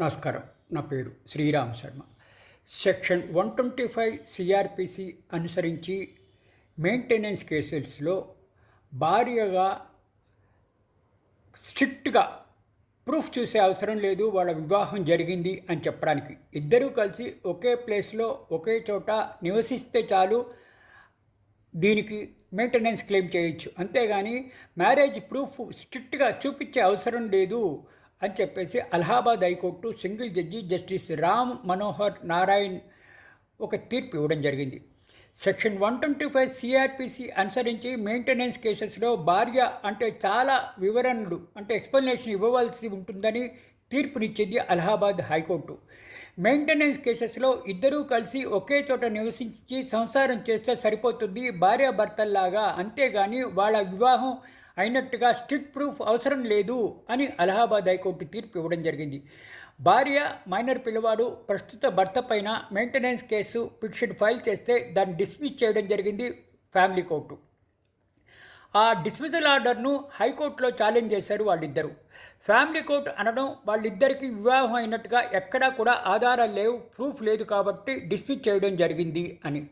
నమస్కారం. నా పేరు Sriram Sharma. Section one twenty five CrPC అనుసరించి మెయింటెనెన్స్ కేసెస్లో భార్యగా స్ట్రిక్ట్గా ప్రూఫ్ చూసే అవసరం లేదు వాళ్ళ వివాహం జరిగింది అని చెప్పడానికి. ఇద్దరూ కలిసి ఒకే ప్లేస్లో ఒకే చోట నివసిస్తే చాలు దీనికి మెయింటెనెన్స్ క్లెయిమ్ చేయొచ్చు. అంతేగాని మ్యారేజ్ ప్రూఫ్ స్ట్రిక్ట్గా చూపించే అవసరం లేదు. అని చెప్పేసి Allahabad high court single judge justice Ram Manohar Narayan ఒక తీర్పు ఇవ్వడం జరిగింది. Section one twenty five CrPC అనుసరించి మెయింటెనెన్స్ కేసెస్లో భార్య అంటే చాలా వివరణలు అంటే ఎక్స్ప్లెనేషన్ ఇవ్వవలసి ఉంటుందని తీర్పునిచ్చింది అలహాబాద్ హైకోర్టు. మెయింటెనెన్స్ కేసెస్లో ఇద్దరూ కలిసి ఒకే చోట నివసించి సంసారం చేస్తే సరిపోతుంది భార్యాభర్తల్లాగా అంతేగాని వాళ్ళ వివాహం అయినట్టుగా స్టిట్ ప్రూఫ్ అవసరం లేదు అని అలహాబాద్ హైకోర్టు తీర్పు ఇవ్వడం జరిగింది. భార్య మైనర్ పిల్లవాడు ప్రస్తుత భర్త పైన మెయింటెనెన్స్ కేసు పిటిషన్ ఫైల్ చేస్తే దాన్ని డిస్మిస్ చేయడం జరిగింది ఫ్యామిలీ కోర్టు. ఆ డిస్మిసల్ ఆర్డర్ను హైకోర్టులో ఛాలెంజ్ చేశారు వాళ్ళిద్దరూ. ఫ్యామిలీ కోర్ట్ అనడం వాళ్ళిద్దరికీ వివాహం అయినట్టుగా ఎక్కడా కూడా ఆధారాలు లేవు ప్రూఫ్ లేదు కాబట్టి డిస్మిస్ చేయడం జరిగింది అని.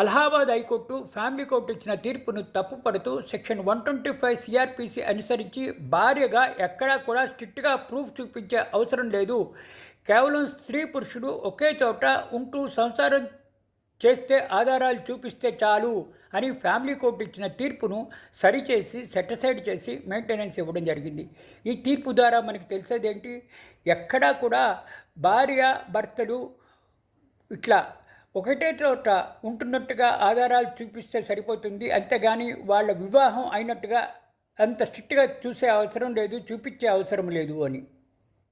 అలహాబాద్ హైకోర్టు ఫ్యామిలీ కోర్టు ఇచ్చిన తీర్పును తప్పుపడుతూ section one twenty five CrPC అనుసరించి భార్యగా ఎక్కడా కూడా స్ట్రిక్ట్గా ప్రూఫ్ చూపించే అవసరం లేదు. కేవలం స్త్రీ పురుషుడు ఒకే చోట ఉంటూ సంసారం చేస్తే ఆధారాలు చూపిస్తే చాలు అని ఫ్యామిలీ కోర్టు ఇచ్చిన తీర్పును సరిచేసి సెటిసైడ్ చేసి మెయింటెనెన్స్ ఇవ్వడం జరిగింది. ఈ తీర్పు ద్వారా మనకి తెలిసేదేంటి? ఎక్కడా కూడా భార్య భర్తలు ఇట్లా ఒకటే చోట ఉంటున్నట్టుగా ఆధారాలు చూపిస్తే సరిపోతుంది. అంతేగాని వాళ్ళ వివాహం అయినట్టుగా అంత స్ట్రిక్ట్గా చూసే అవసరం లేదు చూపించే అవసరం లేదు అని.